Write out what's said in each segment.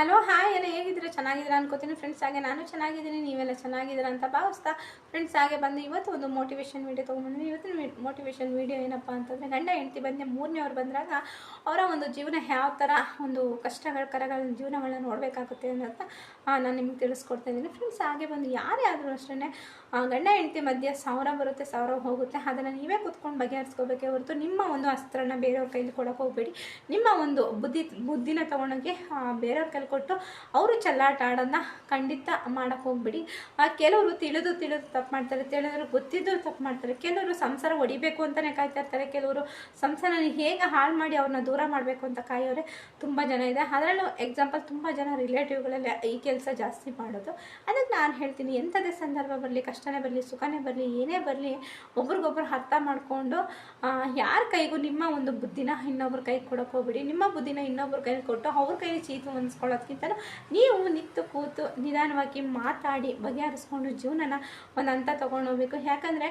Hello hi ಎಲ್ಲ ಹೇಗಿದ್ದೀರಾ? ಚೆನ್ನಾಗಿದ್ದೀರಾ ಅನ್ಕೋತೀನಿ. ಫ್ರೆಂಡ್ಸ್ ಹಾಗೆ ನಾನು ಚೆನ್ನಾಗಿದ್ದೀನಿ, ನೀವೆಲ್ಲ ಚೆನ್ನಾಗಿದ್ದೀರಾ ಅಂತ ಭಾವಿಸ್ತಾ ಫ್ರೆಂಡ್ಸ್ ಹಾಗೆ ಬಂದು ಇವತ್ತು ಒಂದು ಮೋಟಿವೇಶನ್ ವೀಡಿಯೋ ತೊಗೊಂಡ್ಬಂದು ಇವತ್ತಿನ ಮೋಟಿವೇಶನ್ ವೀಡಿಯೋ ಏನಪ್ಪ ಅಂತಂದರೆ, ಗಂಡ ಹೆಂಡತಿ ಬಂದೆ ಮೂರನೇವ್ರು ಬಂದಾಗ ಅವರ ಒಂದು ಜೀವನ ಯಾವ ಥರ ಒಂದು ಕಷ್ಟಗಳ, ಕರಗಳ ಜೀವನಗಳನ್ನ ನೋಡಬೇಕಾಗುತ್ತೆ ಅನ್ನೋದನ್ನ ನಾನು ನಿಮ್ಗೆ ತಿಳಿಸ್ಕೊಡ್ತಾ ಇದ್ದೀನಿ. ಫ್ರೆಂಡ್ಸ್ ಹಾಗೆ ಬಂದು ಯಾರೇ ಆದರೂ ಅಷ್ಟೇ ಗಂಡ ಹೆಂಡತಿ ಮಧ್ಯೆ ಸಾವಿರ ಬರುತ್ತೆ ಸಾವಿರ ಹೋಗುತ್ತೆ. ಅದನ್ನು ನೀವೇ ಕೂತ್ಕೊಂಡು ಬಗೆಹರಿಸ್ಕೋಬೇಕೇ ಹೊರತು ನಿಮ್ಮ ಒಂದು ಅಸ್ತ್ರನ ಬೇರೆಯವ್ರ ಕೈಲಿ ಕೊಡೋಕೆ ಹೋಗಬೇಡಿ. ನಿಮ್ಮ ಒಂದು ಬುದ್ಧಿ, ಬುದ್ಧಿನ ತೊಗೊಳಕ್ಕೆ ಬೇರೆಯವ್ರ ಕೈಲಿ ಕೊಟ್ಟು ಅವರು ಚೆಲ್ಲಾಟ ಆಡೋದನ್ನ ಖಂಡಿತ ಮಾಡೋಕ್ಕೆ ಹೋಗ್ಬಿಡಿ. ಕೆಲವರು ತಿಳಿದು ತಿಳಿದು ತಪ್ಪು ಮಾಡ್ತಾರೆ, ತಿಳಿದ್ರು ಗೊತ್ತಿದ್ದು ತಪ್ಪು ಮಾಡ್ತಾರೆ, ಕೆಲವರು ಸಂಸಾರ ಹೊಡಿಬೇಕು ಅಂತಲೇ ಕಾಯ್ತಾ ಇರ್ತಾರೆ, ಕೆಲವರು ಸಂಸಾರನ ಹೇಗೆ ಹಾಳು ಮಾಡಿ ಅವ್ರನ್ನ ದೂರ ಮಾಡಬೇಕು ಅಂತ ಕಾಯೋರೆ ತುಂಬ ಜನ ಇದೆ. ಅದರಲ್ಲೂ ಎಕ್ಸಾಂಪಲ್ ತುಂಬ ಜನ ರಿಲೇಟಿವ್ಗಳಲ್ಲಿ ಈ ಕೆಲಸ ಜಾಸ್ತಿ ಮಾಡೋದು. ಅದಕ್ಕೆ ನಾನು ಹೇಳ್ತೀನಿ ಎಂಥದೇ ಸಂದರ್ಭ ಬರಲಿ, ಕಷ್ಟನೇ ಬರಲಿ, ಸುಖನೇ ಬರಲಿ, ಏನೇ ಬರಲಿ, ಒಬ್ರಿಗೊಬ್ರು ಅರ್ಥ ಮಾಡಿಕೊಂಡು ಯಾರ ಕೈಗೂ ನಿಮ್ಮ ಒಂದು ಬುದ್ಧಿನ ಇನ್ನೊಬ್ರ ಕೈಗೆ ಕೊಡೋಕೆ ಹೋಗ್ಬಿಡಿ. ನಿಮ್ಮ ಬುದ್ಧಿನ ಇನ್ನೊಬ್ರ ಕೈ ಕೊಟ್ಟು ಅವ್ರ ಕೈಲಿ ಚೀತು ಹೊಂದಿಸ್ಕೊಳ್ಳೋದ್ಕಿಂತ ನೀವು ನಿಂತು ಕೂತು ನಿಧಾನವಾಗಿ ಮಾತಾಡಿ, ಬಗೆಹರಿಸ್ಕೊಂಡು ಜೀವನನ ಒಂದು ಹಂತ ತೊಗೊಂಡು ಹೋಗ್ಬೇಕು. ಯಾಕಂದರೆ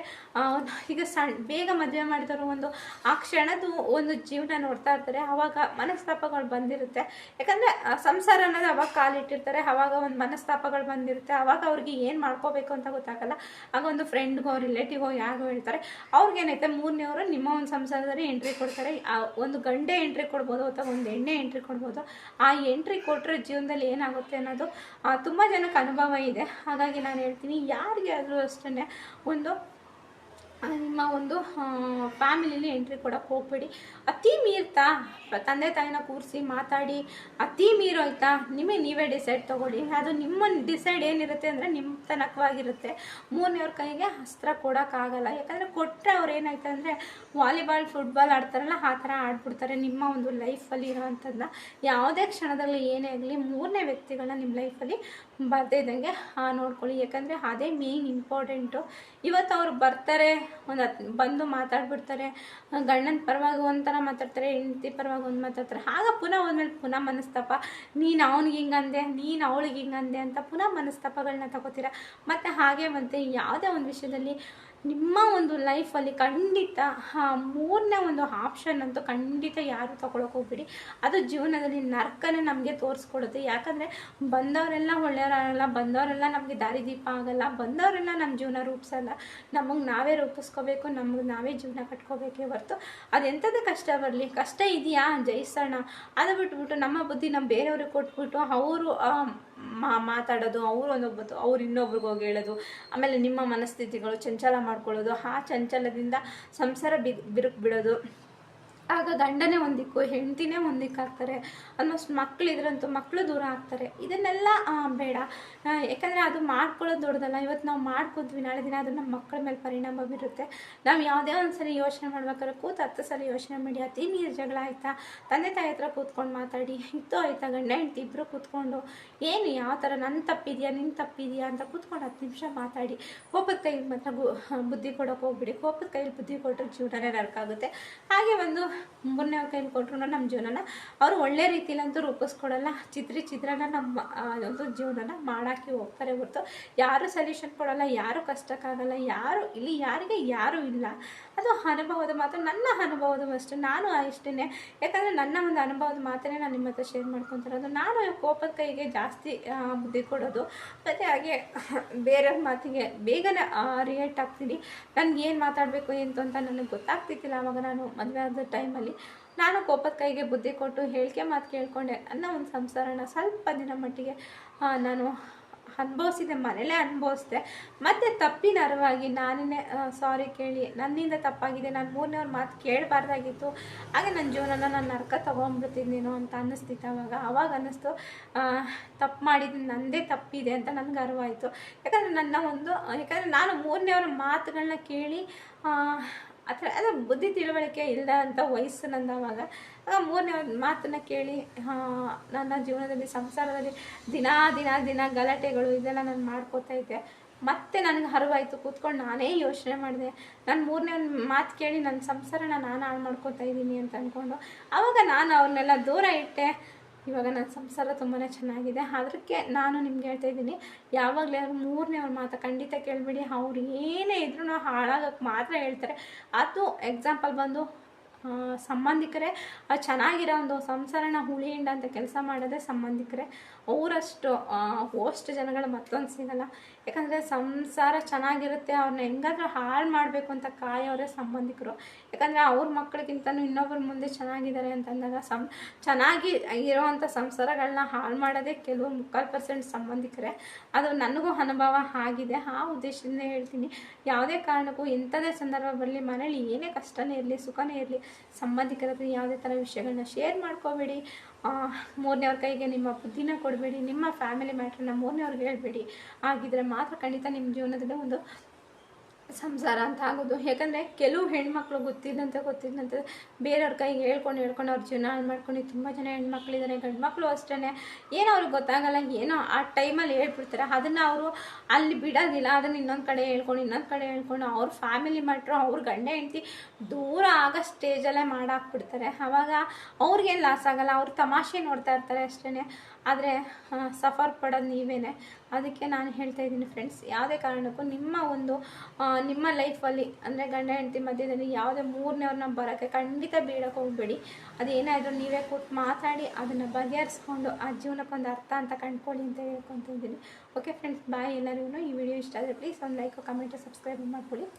ಈಗ ಸಣ್ಣ ಬೇಗ ಮದುವೆ ಮಾಡಿದವರು ಒಂದು, ಆ ಕ್ಷಣದ್ದು ಒಂದು ಜೀವನ ನೋಡ್ತಾ ಇರ್ತಾರೆ. ಆವಾಗ ಮನಸ್ತಾಪಗಳು ಬಂದಿರುತ್ತೆ. ಯಾಕಂದರೆ ಸಂಸಾರ ಅನ್ನೋದು ಅವಾಗ ಕಾಲಿಟ್ಟಿರ್ತಾರೆ. ಆವಾಗ ಒಂದು ಮನಸ್ತಾಪಗಳು ಬಂದಿರುತ್ತೆ. ಆವಾಗ ಅವ್ರಿಗೆ ಏನು ಮಾಡ್ಕೋಬೇಕು ಅಂತ ಗೊತ್ತಾಗಲ್ಲ. ಆಗ ಒಂದು ಫ್ರೆಂಡ್ಗೋ ರಿಲೇಟಿವ್ಗೋ ಯಾರಿಗೋ ಹೇಳ್ತಾರೆ. ಅವ್ರಿಗೇನೈತೆ ಮೂರನೇವರು ನಿಮ್ಮ ಒಂದು ಸಂಸಾರದಲ್ಲಿ ಎಂಟ್ರಿ ಕೊಡ್ತಾರೆ. ಒಂದು ಗಂಡೆ ಎಂಟ್ರಿ ಕೊಡ್ಬೋದು ಅಥವಾ ಒಂದು ಎಣ್ಣೆ ಎಂಟ್ರಿ ಕೊಡ್ಬೋದು. ಆ ಎಂಟ್ರಿ ಕೊಟ್ಟರೆ ಜೀವನದಲ್ಲಿ ಏನಾಗುತ್ತೆ ಅನ್ನೋದು ತುಂಬ ಜನಕ್ಕೆ ಅನುಭವ ಇದೆ. ಹಾಗಾಗಿ ನಾನು ಹೇಳ್ತೀನಿ ಯಾರಿಗೆ ಆದರೂ ಅಷ್ಟೇ ಒಂದು ನಿಮ್ಮ ಒಂದು ಫ್ಯಾಮಿಲಿಲಿ ಎಂಟ್ರಿ ಕೊಡೋಕ್ಕೆ ಹೋಗ್ಬೇಡಿ. ಅತಿ ಮೀರ್ತಾ, ತಂದೆ ತಾಯಿನ ಕೂರಿಸಿ ಮಾತಾಡಿ. ಅತಿ ಮೀರೋಯ್ತಾ ನಿಮಗೆ ನೀವೇ ಡಿಸೈಡ್ ತೊಗೊಳ್ಳಿ. ಅದು ನಿಮ್ಮ ಡಿಸೈಡ್ ಏನಿರುತ್ತೆ ಅಂದರೆ ನಿಮ್ಮ ತನಕವಾಗಿರುತ್ತೆ. ಮೂರನೇವ್ರ ಕೈಗೆ ಅಸ್ತ್ರ ಕೊಡೋಕ್ಕಾಗಲ್ಲ. ಯಾಕಂದರೆ ಕೊಟ್ಟರೆ ಅವ್ರು ಏನಾಯ್ತು ಅಂದರೆ ವಾಲಿಬಾಲ್, ಫುಟ್ಬಾಲ್ ಆಡ್ತಾರಲ್ಲ, ಆ ಥರ ಆಡ್ಬಿಡ್ತಾರೆ ನಿಮ್ಮ ಒಂದು ಲೈಫಲ್ಲಿ ಇರೋವಂಥದ್ದನ್ನ ಯಾವುದೇ ಕ್ಷಣದಲ್ಲಿ ಏನೇ ಆಗಲಿ ಮೂರನೇ ವ್ಯಕ್ತಿಗಳನ್ನ ನಿಮ್ಮ ಲೈಫಲ್ಲಿ ಬರ್ದೇ ಇದ್ದಂಗೆ ನೋಡ್ಕೊಳ್ಳಿ. ಯಾಕಂದರೆ ಅದೇ ಮೇನ್ ಇಂಪಾರ್ಟೆಂಟು ಇವತ್ತು ಅವ್ರು ಬರ್ತಾರೆ. ಒಂದು ಹತ್ತು ಬಂದು ಮಾತಾಡ್ಬಿಡ್ತಾರೆ, ಗಂಡನ ಪರವಾಗಿ ಒಂಥರ ಮಾತಾಡ್ತಾರೆ, ಹೆಂಡತಿ ಪರವಾಗಿ ಒಂದು ಮಾತಾಡ್ತಾರೆ. ಆಗ ಪುನಃ ಹೋದ್ಮೇಲೆ ಪುನಃ ಮನಸ್ತಾಪ, ನೀನು ಅವ್ನಿಗೆ ಹಿಂಗಂದೆ ನೀನು ಅವಳಿಗೆ ಹಿಂಗಂದೆ ಅಂತ ಪುನಃ ಮನಸ್ತಾಪಗಳನ್ನ ತಗೋತೀರ? ಮತ್ತು ಹಾಗೆ ಮತ್ತು ಯಾವುದೇ ಒಂದು ವಿಷಯದಲ್ಲಿ ನಿಮ್ಮ ಒಂದು ಲೈಫಲ್ಲಿ ಖಂಡಿತ ಮೂರನೇ ಒಂದು ಆಪ್ಷನ್ ಅಂತೂ ಖಂಡಿತ ಯಾರು ತಗೊಳಕ್ಕೆ ಹೋಗ್ಬಿಡಿ. ಅದು ಜೀವನದಲ್ಲಿ ನರ್ಕನೇ ನಮಗೆ ತೋರಿಸ್ಕೊಡುತ್ತೆ. ಯಾಕಂದರೆ ಬಂದವರೆಲ್ಲ ಒಳ್ಳೆಯವರಾಗಲ್ಲ, ಬಂದವರೆಲ್ಲ ನಮಗೆ ದಾರಿದೀಪ ಆಗಲ್ಲ, ಬಂದವರೆಲ್ಲ ನಮ್ಮ ಜೀವನ ರೂಪಿಸಲ್ಲ. ನಮಗೆ ನಾವೇ ರೂಪಿಸ್ಕೋಬೇಕು, ನಮಗೆ ನಾವೇ ಜೀವನ ಕಟ್ಕೋಬೇಕೇ ಹೊರತು ಅದೆಂಥದೇ ಕಷ್ಟ ಬರಲಿ, ಕಷ್ಟ ಇದೆಯಾ? ಜಯಿಸೋಣ ಅದು ಬಿಟ್ಬಿಟ್ಟು ನಮ್ಮ ಬುದ್ಧಿ ನಮ್ಮ ಬೇರೆಯವ್ರಿಗೆ ಕೊಟ್ಬಿಟ್ಟು ಅವರು ಮಾ, ಮಾತಾಡೋದು, ಅವರು ಒಂದೊಬ್ಬತ್ತು, ಅವ್ರು ಇನ್ನೊಬ್ರಿಗೆ ಹೋಗಿ ಹೇಳೋದು, ಆಮೇಲೆ ನಿಮ್ಮ ಮನಸ್ಥಿತಿಗಳು ಚಂಚಲ ಮಾಡ್ಕೊಳ್ಳೋದು, ಆ ಚಂಚಲದಿಂದ ಸಂಸಾರ ಬಿ ಬಿರುಕು ಬಿಡೋದು. ಆಗ ಗಂಡನೇ ಒಂದಿಕ್ಕು ಹೆಂಡತಿನೇ ಒಂದಿಕ್ಕಾಗ್ತಾರೆ ಆಲ್ಮೋಸ್ಟ್ ಮಕ್ಕಳಿದ್ರಂತೂ ಮಕ್ಕಳು ದೂರ ಆಗ್ತಾರೆ. ಇದನ್ನೆಲ್ಲ ಬೇಡ. ಯಾಕಂದರೆ ಅದು ಮಾಡ್ಕೊಳ್ಳೋದು ದೊಡ್ಡದಲ್ಲ. ಇವತ್ತು ನಾವು ಮಾಡ್ಕೊದ್ವಿ, ನಾಳೆ ದಿನ ಅದು ನಮ್ಮ ಮಕ್ಕಳ ಮೇಲೆ ಪರಿಣಾಮ ಬೀರುತ್ತೆ. ನಾವು ಯಾವುದೇ ಒಂದು ಸಲ ಯೋಚನೆ ಮಾಡ್ಬೇಕಾದ್ರೆ ಕೂತು ಹತ್ತು ಸಲ ಯೋಚನೆ ಮಾಡಿ, ಅತಿ ನೀರು ಜಗಳ ಆಯಿತಾ? ತಂದೆ, ತಾಯಿ ಹತ್ರ ಕೂತ್ಕೊಂಡು ಮಾತಾಡಿ. ಇತ್ತು ಆಯಿತಾ? ಗಂಡ, ಹೆಂಡತಿ ಇಬ್ಬರು ಕೂತ್ಕೊಂಡು. ಏನು ಯಾವ ಥರ ನನ್ನ ತಪ್ಪಿದೆಯಾ ನಿನ್ನ ತಪ್ಪಿದೆಯಾ ಅಂತ ಕೂತ್ಕೊಂಡು ಹತ್ತು ನಿಮಿಷ ಮಾತಾಡಿ. ಕೋಪದ ಕೈಗೆ ಮಾತ್ರ ಬುದ್ಧಿ ಕೊಡೋಕೆ ಹೋಗ್ಬಿಡಿ. ಕೋಪದ ಕೈಲಿ ಬುದ್ಧಿ ಕೊಟ್ಟರೆ ಜೀವನನೇ ನರಕಾಗುತ್ತೆ. ಹಾಗೆ ಒಂದು ಮೂರನೇ ಕೈಲಿ ಕೊಟ್ಟರು ನಮ್ಮ ಜೀವನನ. ಅವರು ಒಳ್ಳೆ ರೀತಿಲಂತೂ ರೂಪಿಸ್ಕೊಡಲ್ಲ. ಚಿತ್ರಿ ಚಿತ್ರನ ನಮ್ಮ ಒಂದು ಜೀವನನ ಮಾಡಾಕಿ ಹೋಗ್ತಾರೆ ಹೊರತು. ಯಾರು ಸೊಲ್ಯೂಷನ್ ಕೊಡೋಲ್ಲ, ಯಾರು ಕಷ್ಟಕ್ಕಾಗಲ್ಲ, ಯಾರು, ಇಲ್ಲಿ ಯಾರಿಗೆ ಯಾರೂ ಇಲ್ಲ. ಅದು ಅನುಭವದ ಮಾತು ನನ್ನ ಅನುಭವದ ಅಷ್ಟೇ. ನಾನು ಇಷ್ಟೇ ಯಾಕಂದರೆ ನನ್ನ ಒಂದು ಅನುಭವದ ಮಾತನ್ನೇ ನಾನು ನಿಮ್ಮ ಹತ್ರ ಶೇರ್ ಮಾಡ್ಕೊತಿರೋದು ನಾನು ಕೋಪದ ಕೈಗೆ ಜಾಸ್ತಿ ಬುದ್ಧಿ ಕೊಡೋದು. ಮತ್ತು ಹಾಗೆ ಬೇರೆಯವ್ರ ಮಾತಿಗೆ ಬೇಗನೆ ರಿಯಾಕ್ಟ್ ಆಗ್ತೀನಿ. ನನಗೇನು ಮಾತಾಡಬೇಕು ಅಂತ ನನಗೆ ಗೊತ್ತಾಗ್ತಿತ್ತಿಲ್ಲ ಆವಾಗ ನಾನು ಮದುವೆ ಆದ ಟೈಮಲ್ಲಿ ನಾನು ಕೋಪದ ಕೈಗೆ ಬುದ್ಧಿ ಕೊಟ್ಟು ಹೇಳಿಕೆ ಮಾತು ಕೇಳಿಕೊಂಡೆ. ನನ್ನ ಒಂದು ಸಂಸಾರನ ಸ್ವಲ್ಪ ದಿನ ಮಟ್ಟಿಗೆ ನಾನು ಅನುಭವಿಸಿದೆ, ಮನೇಲೇ ಅನುಭವಿಸಿದೆ. ಮತ್ತು ತಪ್ಪಿನ ಅರಿವಾಗಿ ನಾನೇ ಸಾರಿ ಕೇಳಿ, ನನ್ನಿಂದ ತಪ್ಪಾಗಿದೆ, ನಾನು ಮೂರನೇವ್ರ ಮಾತು ಕೇಳಬಾರ್ದಾಗಿತ್ತು. ಹಾಗೆ ನನ್ನ ಜೀವನನ ನಾನು ನರ್ಕ ತೊಗೊಂಡ್ಬಿಡ್ತಿದ್ದೀನೋ ಅಂತ ಅನ್ನಿಸ್ತಿತ್ತು ಅವಾಗ. ಅವಾಗ ಅನ್ನಿಸ್ತು ತಪ್ಪು ಮಾಡಿದ್ದು ನನ್ನದೇ ತಪ್ಪಿದೆ ಅಂತ ನನಗೆ ಅರಿವಾಯಿತು. ಯಾಕಂದರೆ ನನ್ನ ಒಂದು, ಯಾಕಂದರೆ ನಾನು ಮೂರನೇವ್ರ ಮಾತುಗಳನ್ನ ಕೇಳಿ ಆ, ಥರ ಅದು ಬುದ್ಧಿ ತಿಳುವಳಿಕೆ ಇಲ್ಲ ಅಂತ ವಯಸ್ಸು ನಂದು ಅವಾಗ ಮೂರನೇ ಒಂದು ಮಾತನ್ನು ಕೇಳಿ ನನ್ನ ಜೀವನದಲ್ಲಿ ಸಂಸಾರದಲ್ಲಿ ದಿನಾ ದಿನ ದಿನ ಗಲಾಟೆಗಳು ಇದೆಲ್ಲ ನಾನು ಮಾಡ್ಕೋತಾ ಇದ್ದೆ. ಮತ್ತೆ ನನಗೆ ಹರಿವಾಯಿತು ಕೂತ್ಕೊಂಡು ನಾನೇ ಯೋಚನೆ ಮಾಡಿದೆ. ನಾನು ಮೂರನೇ ಒಂದು ಮಾತು ಕೇಳಿ ನನ್ನ ಸಂಸಾರನ ನಾನು ಹಾಳು ಮಾಡ್ಕೋತಾ ಇದ್ದೀನಿ ಅಂತ ಅಂದ್ಕೊಂಡು ಆವಾಗ ನಾನು ಅವ್ರನ್ನೆಲ್ಲ ದೂರ ಇಟ್ಟೆ. ಇವಾಗ ನನ್ನ ಸಂಸಾರ ತುಂಬಾ ಚೆನ್ನಾಗಿದೆ. ಅದಕ್ಕೆ ನಾನು ನಿಮ್ಗೆ ಹೇಳ್ತಾ ಇದ್ದೀನಿ, ಯಾವಾಗಲೇ ಅವ್ರು ಮೂರನೇ ಅವ್ರ ಮಾತ ಖಂಡಿತ ಕೇಳಬೇಡಿ. ಅವ್ರು ಏನೇ ಇದ್ರೂ ಹಾಳಾಗಕ್ಕೆ ಮಾತ್ರ ಹೇಳ್ತಾರೆ. ಅದು ಎಕ್ಸಾಂಪಲ್ ಬಂದು ಸಂಬಂಧಿಕರೇ ಚೆನ್ನಾಗಿರೋ ಒಂದು ಸಂಸಾರನ ಹುಳಿ ಹಿಂಡ ಅಂತ ಕೆಲಸ ಮಾಡೋದೇ ಸಂಬಂಧಿಕರೇ. ಅವರಷ್ಟು ಅಷ್ಟು ಜನಗಳು ಮತ್ತೊಂದು ಸಿಗಲ್ಲ ಯಾಕಂದರೆ ಸಂಸಾರ ಚೆನ್ನಾಗಿರುತ್ತೆ ಅವ್ರನ್ನ ಹೆಂಗಾದ್ರೂ ಹಾಳು ಮಾಡಬೇಕು ಅಂತ ಕಾಯೋರೇ ಸಂಬಂಧಿಕರು. ಯಾಕಂದರೆ ಅವ್ರ ಮಕ್ಕಳಿಗಿಂತನೂ ಇನ್ನೊಬ್ಬರ ಮುಂದೆ ಚೆನ್ನಾಗಿದ್ದಾರೆ ಅಂತಂದಾಗ ಸಂ, ಚೆನ್ನಾಗಿ ಇರೋವಂಥ ಸಂಸಾರಗಳನ್ನ ಹಾಳು ಮಾಡೋದೇ ಕೆಲವು ಮುಕ್ಕಾಲು ಪರ್ಸೆಂಟ್ ಸಂಬಂಧಿಕರೇ. ಅದು ನನಗೂ ಅನುಭವ ಆಗಿದೆ. ಆ ಉದ್ದೇಶದಿಂದ ಹೇಳ್ತೀನಿ. ಯಾವುದೇ ಕಾರಣಕ್ಕೂ ಎಂಥದೇ ಸಂದರ್ಭ ಬರಲಿ, ಮನೇಲಿ ಏನೇ ಕಷ್ಟನೇ ಇರಲಿ, ಸುಖನೇ ಇರಲಿ ಸಂಬಂಧಿಕರ ಹತ್ರ ಯಾವುದೇ ಥರ ವಿಷಯಗಳನ್ನ ಶೇರ್ ಮಾಡ್ಕೋಬೇಡಿ. ಮೂರನೇವ್ರ ಕೈಗೆ ನಿಮ್ಮ ಬುದ್ಧಿನ ಕೊಡಬೇಡಿ. ನಿಮ್ಮ ಫ್ಯಾಮಿಲಿ ಮ್ಯಾಟ್ರನ್ನ ಮೂರನೇವ್ರಿಗೆ ಹೇಳಬೇಡಿ. ಹಾಗಿದ್ರೆ ಮಾತ್ರ ಖಂಡಿತ ನಿಮ್ಮ ಜೀವನದಲ್ಲಿ ಒಂದು ಸಂಸಾರ ಅಂತ ಆಗೋದು. ಯಾಕಂದರೆ ಕೆಲವು ಹೆಣ್ಮಕ್ಳು ಗೊತ್ತಿದ್ದಂತೆ ಗೊತ್ತಿದ್ದಂತೆ ಬೇರೆಯವ್ರ ಕೈಗೆ ಹೇಳ್ಕೊಂಡು ಹೇಳ್ಕೊಂಡು ಅವ್ರ ಜೀವನ ಹಾಳು ಮಾಡ್ಕೊಂಡು ತುಂಬ ಜನ ಹೆಣ್ಮಕ್ಳಿದ್ದಾರೆ ಗಂಡು ಮಕ್ಕಳು ಅಷ್ಟೇ ಏನೋ ಅವ್ರಿಗೆ ಗೊತ್ತಾಗಲ್ಲ, ಏನೋ ಆ ಟೈಮಲ್ಲಿ ಹೇಳ್ಬಿಡ್ತಾರೆ. ಅದನ್ನು ಅವರು ಅಲ್ಲಿ ಬಿಡೋದಿಲ್ಲ. ಅದನ್ನು ಇನ್ನೊಂದು ಕಡೆ ಹೇಳ್ಕೊಂಡು, ಇನ್ನೊಂದು ಕಡೆ ಹೇಳ್ಕೊಂಡು ಅವ್ರ ಫ್ಯಾಮಿಲಿ ಮಾಡ್ರು ಅವ್ರ ಗಂಡ ಹೆಂಡ್ತಿ ದೂರ ಆಗೋ ಸ್ಟೇಜಲ್ಲೇ ಮಾಡಾಕ್ಬಿಡ್ತಾರೆ. ಆವಾಗ ಅವ್ರಿಗೇನು ಲಾಸ್ ಆಗಲ್ಲ. ಅವ್ರು ತಮಾಷೆ ನೋಡ್ತಾ ಇರ್ತಾರೆ ಅಷ್ಟೇ ಆದರೆ ಸಫರ್ ಪಡೋದು ನೀವೇನೆ. ಅದಕ್ಕೆ ನಾನು ಹೇಳ್ತಾ ಇದ್ದೀನಿ ಫ್ರೆಂಡ್ಸ್ ಯಾವುದೇ ಕಾರಣಕ್ಕೂ ನಿಮ್ಮ ಒಂದು ನಿಮ್ಮ ಲೈಫಲ್ಲಿ ಅಂದರೆ ಗಂಡ ಹೆಂಡತಿ ಮಧ್ಯದಲ್ಲಿ ಯಾವುದೇ ಮೂರನೇವ್ರನ್ನ ಬರೋಕ್ಕೆ ಖಂಡಿತ ಬೀಳಕ್ಕೆ ಹೋಗಬೇಡಿ. ಅದೇನಾದರೂ ನೀವೇ ಕೊಟ್ಟು ಮಾತಾಡಿ, ಅದನ್ನು ಬಗೆಹರಿಸ್ಕೊಂಡು ಆ ಜೀವನಕ್ಕೊಂದು ಅರ್ಥ ಅಂತ ಕಂಡ್ಕೊಳ್ಳಿ ಅಂತ ಹೇಳ್ಕೊತಿದ್ದೀನಿ. ಓಕೆ ಫ್ರೆಂಡ್ಸ್ ಬಾಯ್ ಎಲ್ಲರಿಗೂ. ಈ ವಿಡಿಯೋ ಇಷ್ಟ ಆದರೆ ಪ್ಲೀಸ್ ಒಂದು ಲೈಕು ಕಮೆಂಟು ಸಬ್ಸ್ಕ್ರೈಬ್ ಮಾಡ್ಕೊಳ್ಳಿ.